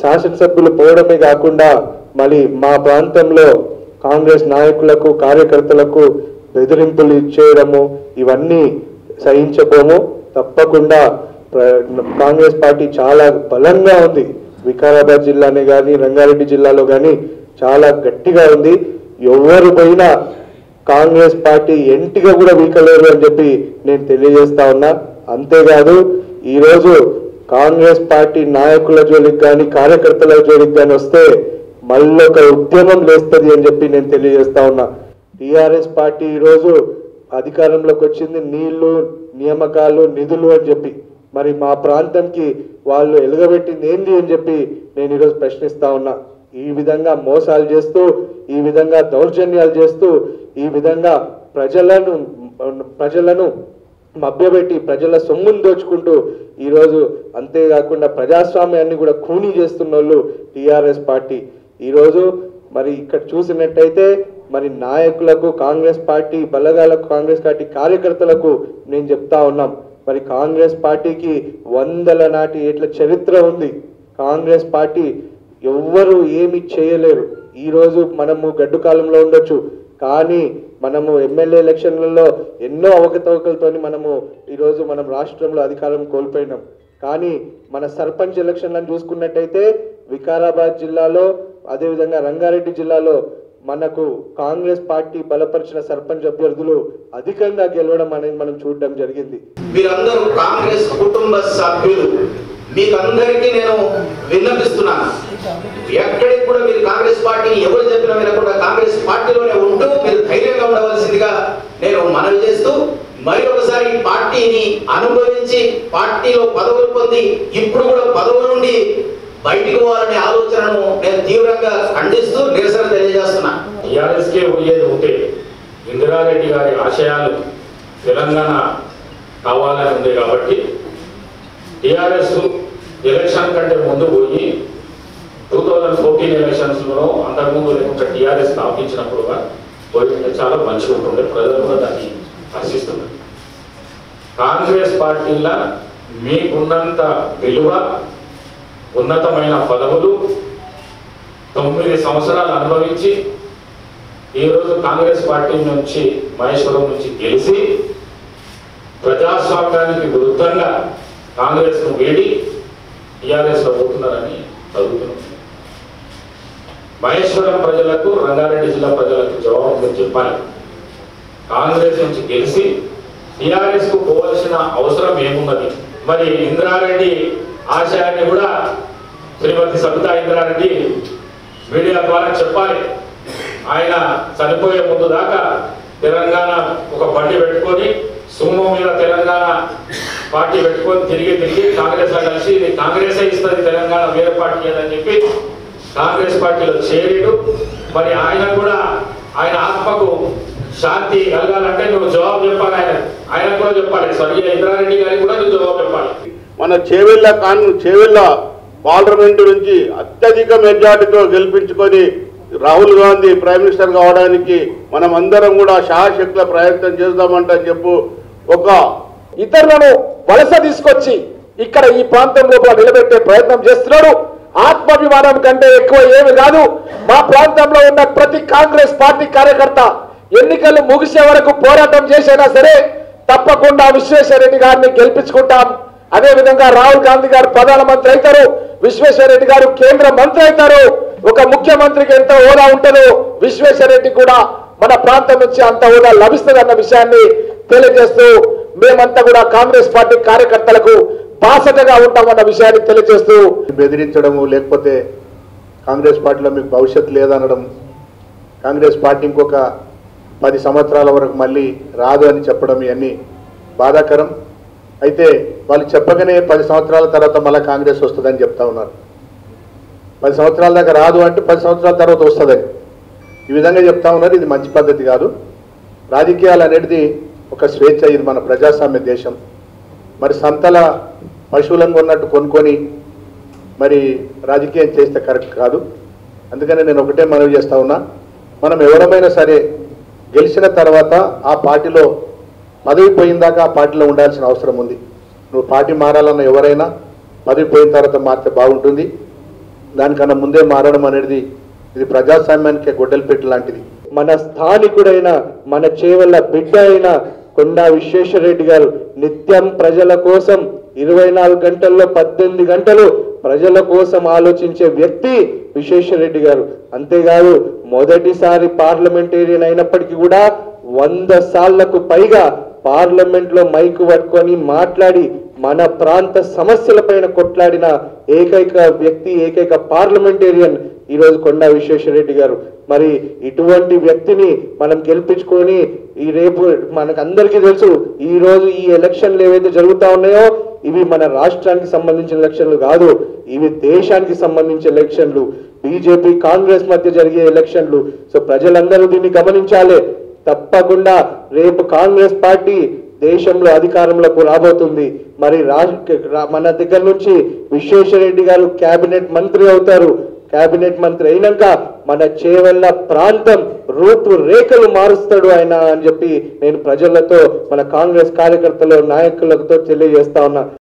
శాసనసభ్యులు పోవడమే కాకుండా మళ్ళీ మా ప్రాంతంలో కాంగ్రెస్ నాయకులకు కార్యకర్తలకు బెదిరింపులు ఇచ్చేయడము ఇవన్నీ సహించబోము. తప్పకుండా కాంగ్రెస్ పార్టీ చాలా బలంగా ఉంది. వికారాబాద్ జిల్లానే కానీ రంగారెడ్డి జిల్లాలో కానీ చాలా గట్టిగా ఉంది. ఎవరు పోయినా కాంగ్రెస్ పార్టీ ఎంటిగా కూడా వీకలేరు అని చెప్పి నేను తెలియజేస్తా ఉన్నా. అంతేకాదు ఈరోజు కాంగ్రెస్ పార్టీ నాయకుల జోలికి కానీ కార్యకర్తల జోలికి కానీ వస్తే మళ్ళీ ఒక ఉద్యమం లేస్తుంది అని చెప్పి నేను తెలియజేస్తా ఉన్నా. టిఆర్ఎస్ పార్టీ ఈరోజు అధికారంలోకి వచ్చింది. నీళ్ళు నియామకాలు నిధులు అని చెప్పి. మరి మా ప్రాంతంకి వాళ్ళు ఎలుగబెట్టింది ఏంది అని చెప్పి నేను ఈరోజు ప్రశ్నిస్తా ఉన్నా. ఈ విధంగా మోసాలు చేస్తూ ఈ విధంగా దౌర్జన్యాలు చేస్తూ ఈ విధంగా ప్రజలను ప్రజలను మభ్యపెట్టి ప్రజల సొమ్మును దోచుకుంటూ ఈరోజు అంతేకాకుండా ప్రజాస్వామ్యాన్ని కూడా ఖూనీ చేస్తున్న వాళ్ళు టీఆర్ఎస్ పార్టీ. ఈరోజు మరి ఇక్కడ చూసినట్టయితే మరి నాయకులకు కాంగ్రెస్ పార్టీ బలగాలకు కాంగ్రెస్ పార్టీ కార్యకర్తలకు నేను చెప్తా ఉన్నాం. మరి కాంగ్రెస్ పార్టీకి వందల నాటి ఎట్ల చరిత్ర ఉంది. కాంగ్రెస్ పార్టీ ఎవ్వరు ఏమి చేయలేరు. ఈరోజు మనము గడ్డు కాలంలో ఉండొచ్చు. కానీ మనము ఎమ్మెల్యే ఎలక్షన్లలో ఎన్నో అవకతవకలతోని మనము ఈరోజు మనం రాష్ట్రంలో అధికారం కోల్పోయినాం. కానీ మన సర్పంచ్ ఎలక్షన్లను చూసుకున్నట్టయితే వికారాబాద్ జిల్లాలో అదేవిధంగా రంగారెడ్డి జిల్లాలో మనకు కాంగ్రెస్ పార్టీ బలపరిచిన సర్పంచ్ అభ్యర్థులు అధికంగా గెలవడం అనేది మనం చూడడం జరిగింది. మీరందరూ కాంగ్రెస్ కుటుంబ సభ్యులు. మీకందరికీ నేను విన్నపిస్తున్నాను. ఎక్కడికి కూడా మీరు కాంగ్రెస్ పార్టీని ఎవరు చెప్పినా వినకుండా కాంగ్రెస్ పార్టీలోనే మనవి చేస్తూ మరి ఒకసారి పార్టీని అనుభవించి పార్టీలో పదవులు పొంది ఇప్పుడు కూడా పదవు నుండి బయటికి పోవాలనే ఆలోచనను నేను తీవ్రంగా ఖండిస్తూ నిరసన తెలియజేస్తున్నా. టీఆర్ఎస్కే పోయేది ఉంటే ఇందిరారెడ్డి గారి ఆశయాలు తెలంగాణ కావాలని ఉంది కాబట్టి టీఆర్ఎస్ ఎలక్షన్ కంటే ముందు పోయి టూ థౌజండ్ ఫోర్టీన్ ఎలక్షన్స్లో అంతకుముందు లేకుండా టీఆర్ఎస్ స్థాపించినప్పుడుగా పోయి చాలా మంచిగా ఉంటుండే. ప్రజలు కూడా దాన్ని ఆశిస్తున్నాను కాంగ్రెస్ పార్టీల మీకున్నంత విలువ ఉన్నతమైన పదవులు తొమ్మిది సంవత్సరాలు అనుభవించి ఈరోజు కాంగ్రెస్ పార్టీ నుంచి మహేశ్వరం నుంచి గెలిచి ప్రజాస్వామ్యానికి విరుద్ధంగా కాంగ్రెస్ను వీడి టీఆర్ఎస్లో పోతున్నారని చదువుతున్నాం మహేశ్వరం ప్రజలకు రంగారెడ్డి జిల్లా ప్రజలకు జవాబు చెప్పాలి. కాంగ్రెస్ నుంచి గెలిచి టిఆర్ఎస్కు పోవాల్సిన అవసరం ఏమున్నది? మరి ఇందిరారెడ్డి ఆశయాన్ని కూడా శ్రీమతి సబితా ఇందిరారెడ్డి మీడియా ద్వారా చెప్పాలి. ఆయన చనిపోయే ముందు దాకా తెలంగాణ ఒక బండి పెట్టుకొని సుమో మీద తెలంగాణ పార్టీ పెట్టుకొని తిరిగి తిరిగి కాంగ్రెస్లో కలిసి ఇది కాంగ్రెస్ ఇస్తుంది తెలంగాణ వేరే పార్టీ అని చెప్పి కాంగ్రెస్ పార్టీలో చేరిడు. మరి ఆయన కూడా ఆయన ఆత్మకు శాంతి కలగాలంటే నువ్వు జవాబు చెప్పాలి ఆయన. ఆయన కూడా చెప్పాలి. స్వర్గీయ ఇంద్రారెడ్డి గారికి కూడా నువ్వు జవాబు చెప్పాలి. మన చేవెళ్ళ కాను చేవెళ్ళ పార్లమెంటు నుంచి అత్యధిక మెజార్టీతో గెలిపించుకొని రాహుల్ గాంధీ ప్రైమ్ మినిస్టర్ కావడానికి మనం అందరం కూడా శాశక్తుల ప్రయత్నం చేద్దామంట చెప్పు. ఒక ఇతరులను వలస తీసుకొచ్చి ఇక్కడ ఈ ప్రాంతం లోపల నిలబెట్టే ప్రయత్నం చేస్తున్నాడు. ఆత్మాభిమానం కంటే ఎక్కువ ఏమి కాదు. మా ప్రాంతంలో ఉన్న ప్రతి కాంగ్రెస్ పార్టీ కార్యకర్త ఎన్నికలు ముగిసే వరకు పోరాటం చేసైనా సరే తప్పకుండా విశ్వేశ్వరరెడ్డి గారిని గెలిపించుకుంటాం. అదే విధంగా రాహుల్ గాంధీ గారు ప్రధానమంత్రి అవుతారు విశ్వేశ్వరరెడ్డి గారు కేంద్ర మంత్రి అవుతారు. ఒక ముఖ్యమంత్రికి ఎంత హోదా ఉంటుందో విశ్వేశ్వరరెడ్డి కూడా మన ప్రాంతం నుంచి అంత హోదా లభిస్తుంది అన్న విషయాన్ని తెలియజేస్తూ మేమంతా కూడా కాంగ్రెస్ పార్టీ కార్యకర్తలకు బాసటగా ఉంటామన్న విషయాన్ని తెలియజేస్తూ బెదిరించడము లేకపోతే కాంగ్రెస్ పార్టీలో మీకు భవిష్యత్తు లేదనడం కాంగ్రెస్ పార్టీ ఇంకొక పది సంవత్సరాల వరకు మళ్ళీ రాదు అని చెప్పడం ఇవన్నీ బాధాకరం. అయితే వాళ్ళు చెప్పగానే పది సంవత్సరాల తర్వాత మళ్ళీ కాంగ్రెస్ వస్తుందని చెప్తా ఉన్నారు. పది సంవత్సరాల దాకా రాదు అంటే పది సంవత్సరాల తర్వాత వస్తుందని. ఈ విధంగా చెప్తా ఉన్నారు. ఇది మంచి పద్ధతి కాదు. రాజకీయాలు అనేది ఒక స్వేచ్ఛ. ఇది మన ప్రజాస్వామ్య దేశం. మరి సంతల పశువులను ఉన్నట్టు కొనుక్కొని మరి రాజకీయం చేస్తే కరెక్ట్ కాదు. అందుకని నేను ఒకటే మనవి చేస్తా ఉన్నా. మనం ఎవరమైనా సరే గెలిచిన తర్వాత ఆ పార్టీలో పదవి పోయిందాక ఆ పార్టీలో ఉండాల్సిన అవసరం ఉంది. నువ్వు పార్టీ మారాలన్న ఎవరైనా పదవి పోయిన తర్వాత మారితే బాగుంటుంది. దానికన్నా ముందే మారడం అనేది ఇది ప్రజాస్వామ్యానికి గొడ్డలు పెట్టి లాంటిది. మన స్థానికుడైన మన చేవల బిడ్డ అయిన కొండా విశ్వేశ్వరరెడ్డి గారు నిత్యం ప్రజల కోసం ఇరవై నాలుగు గంటల్లో పద్దెనిమిది గంటలు ప్రజల కోసం ఆలోచించే వ్యక్తి విశ్వేశ్వరరెడ్డి గారు. అంతేకాదు మొదటిసారి పార్లమెంటేరియన్ అయినప్పటికీ కూడా వంద సార్లకు పైగా పార్లమెంట్లో మైకు పట్టుకొని మాట్లాడి మన ప్రాంత సమస్యలపైన కొట్లాడిన ఏకైక వ్యక్తి ఏకైక పార్లమెంటేరియన్ ఈ రోజు కొండా విశ్వేశ్వరరెడ్డి గారు. మరి ఇటువంటి వ్యక్తిని మనం గెలిపించుకొని ఈ రేపు మనకు అందరికీ తెలుసు ఈ రోజు ఈ ఎలక్షన్లు ఏవైతే జరుగుతా ఉన్నాయో ఇవి మన రాష్ట్రానికి సంబంధించిన ఎలక్షన్లు కాదు ఇవి దేశానికి సంబంధించిన ఎలక్షన్లు. బీజేపీ కాంగ్రెస్ మధ్య జరిగే ఎలక్షన్లు. సో ప్రజలందరూ దీన్ని గమనించాలి. తప్పకుండా రేపు కాంగ్రెస్ పార్టీ దేశంలో అధికారంలోకి రాబోతుంది. మరి రాష్ట్ర మన దగ్గర నుంచి విశ్వేశ్వరరెడ్డి గారు కేబినెట్ మంత్రి అవుతారు. కేబినెట్ మంత్రి అయినాక మన చేవల్ల ప్రాంతం రూపురేఖలు మారుస్తాడు ఆయన అని చెప్పి నేను ప్రజలతో మన కాంగ్రెస్ కార్యకర్తలు నాయకులతో తెలియజేస్తా ఉన్నా.